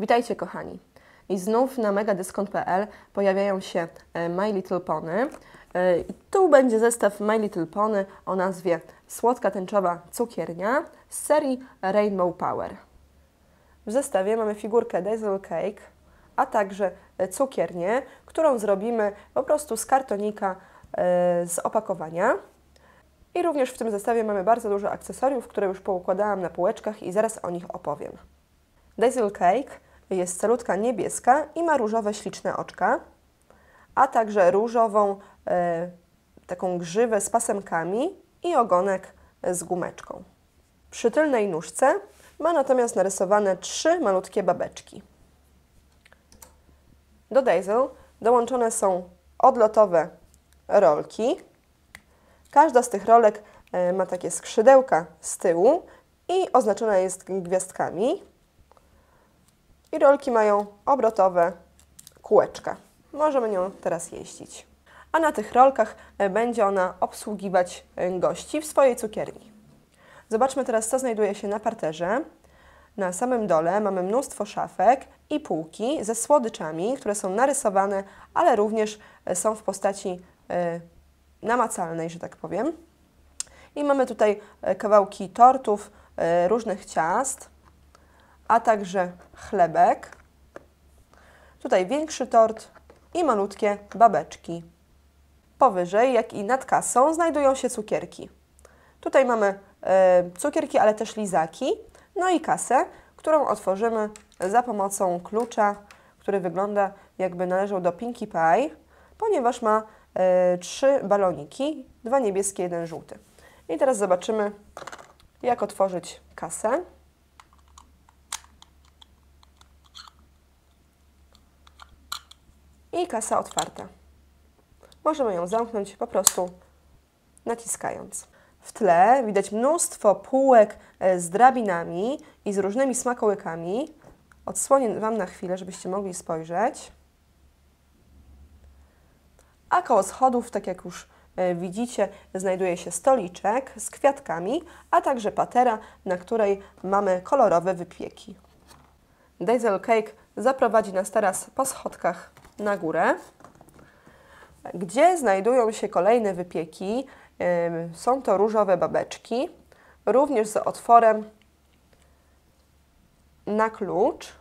Witajcie kochani. I znów na megadyskont.pl pojawiają się e, My Little Pony. E, I tu będzie zestaw My Little Pony o nazwie Słodka tęczowa cukiernia z serii Rainbow Power. W zestawie mamy figurkę Dazzle Cake, a także e, cukiernię, którą zrobimy po prostu z kartonika z opakowania. I również w tym zestawie mamy bardzo dużo akcesoriów, które już poukładałam na półeczkach i zaraz o nich opowiem. Dazzle Cake jest calutka niebieska i ma różowe śliczne oczka, a także różową e, taką grzywę z pasemkami i ogonek z gumeczką. Przy tylnej nóżce ma natomiast narysowane trzy malutkie babeczki. Do Dazzle dołączone są odlotowe rolki. Każda z tych rolek e, ma takie skrzydełka z tyłu i oznaczona jest gwiazdkami. I rolki mają obrotowe kółeczka. Możemy nią teraz jeździć. A na tych rolkach e, będzie ona obsługiwać e, gości w swojej cukierni. Zobaczmy teraz, co znajduje się na parterze. Na samym dole mamy mnóstwo szafek i półki ze słodyczami, które są narysowane, ale również e, są w postaci namacalnej, że tak powiem. I mamy tutaj kawałki tortów, różnych ciast, a także chlebek. Tutaj większy tort i malutkie babeczki. Powyżej, jak i nad kasą, znajdują się cukierki. Tutaj mamy e, cukierki, ale też lizaki, no i kasę, którą otworzymy za pomocą klucza, który wygląda jakby należał do Pinkie Pie, ponieważ ma e, trzy baloniki, dwa niebieskie, jeden żółty. I teraz zobaczymy, jak otworzyć kasę. I kasa otwarta. Możemy ją zamknąć po prostu naciskając. W tle widać mnóstwo półek e, z drabinami i z różnymi smakołykami. Odsłonię Wam na chwilę, żebyście mogli spojrzeć. A koło schodów, tak jak już e, widzicie, znajduje się stoliczek z kwiatkami, a także patera, na której mamy kolorowe wypieki. Dazzle Cake zaprowadzi nas teraz po schodkach na górę, gdzie znajdują się kolejne wypieki. Są to różowe babeczki, również z otworem na klucz.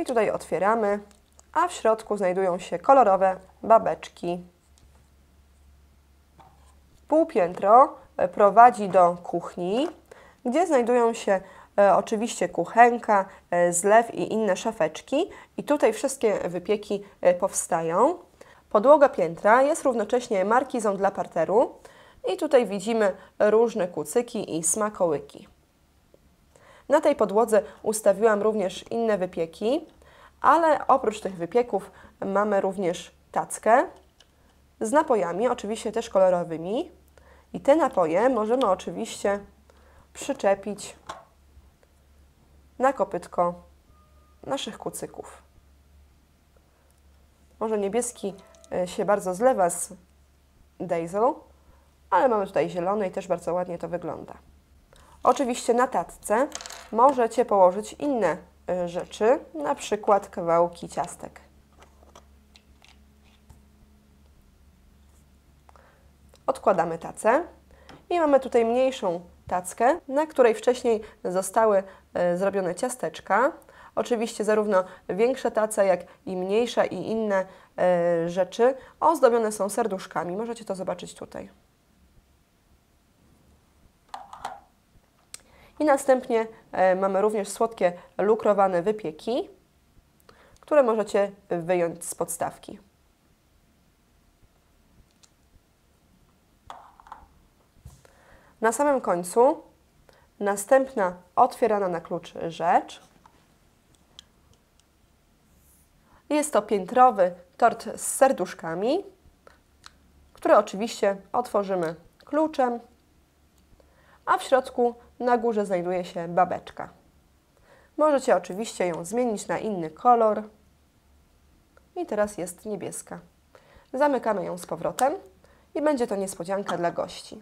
I tutaj otwieramy, a w środku znajdują się kolorowe babeczki. Półpiętro prowadzi do kuchni, gdzie znajdują się oczywiście kuchenka, e, zlew i inne szafeczki. I tutaj wszystkie wypieki e, powstają. Podłoga piętra jest równocześnie markizą dla parteru. I tutaj widzimy różne kucyki i smakołyki. Na tej podłodze ustawiłam również inne wypieki, ale oprócz tych wypieków mamy również tackę z napojami, oczywiście też kolorowymi. I te napoje możemy oczywiście przyczepić na kopytko naszych kucyków. Może niebieski e, się bardzo zlewa z Dazzle, ale mamy tutaj zielony i też bardzo ładnie to wygląda. Oczywiście na tatce możecie położyć inne e, rzeczy, na przykład kawałki ciastek. Odkładamy tacę i mamy tutaj mniejszą tackę, na której wcześniej zostały e, zrobione ciasteczka. Oczywiście zarówno większa taca, jak i mniejsza i inne e, rzeczy ozdobione są serduszkami. Możecie to zobaczyć tutaj. I następnie e, mamy również słodkie lukrowane wypieki, które możecie wyjąć z podstawki. Na samym końcu następna otwierana na klucz rzecz. Jest to piętrowy tort z serduszkami, który oczywiście otworzymy kluczem, a w środku na górze znajduje się babeczka. Możecie oczywiście ją zmienić na inny kolor. I teraz jest niebieska. Zamykamy ją z powrotem i będzie to niespodzianka dla gości.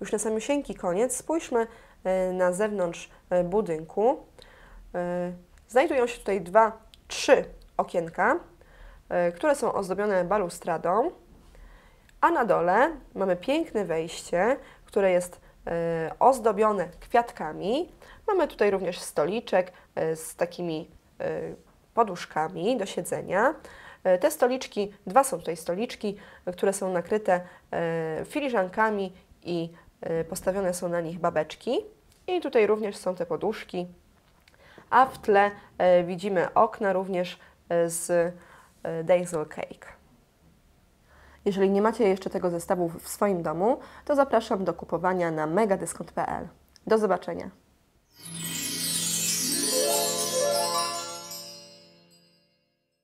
Już na samiusieńki koniec spójrzmy e, na zewnątrz e, budynku. E, Znajdują się tutaj dwa, trzy okienka, które są ozdobione balustradą, a na dole mamy piękne wejście, które jest ozdobione kwiatkami. Mamy tutaj również stoliczek z takimi poduszkami do siedzenia. Te stoliczki, dwa są tutaj stoliczki, które są nakryte filiżankami i postawione są na nich babeczki. I tutaj również są te poduszki, a w tle e, widzimy okna również e, z Daisel Cake. Jeżeli nie macie jeszcze tego zestawu w swoim domu, to zapraszam do kupowania na megadyskont.pl. Do zobaczenia.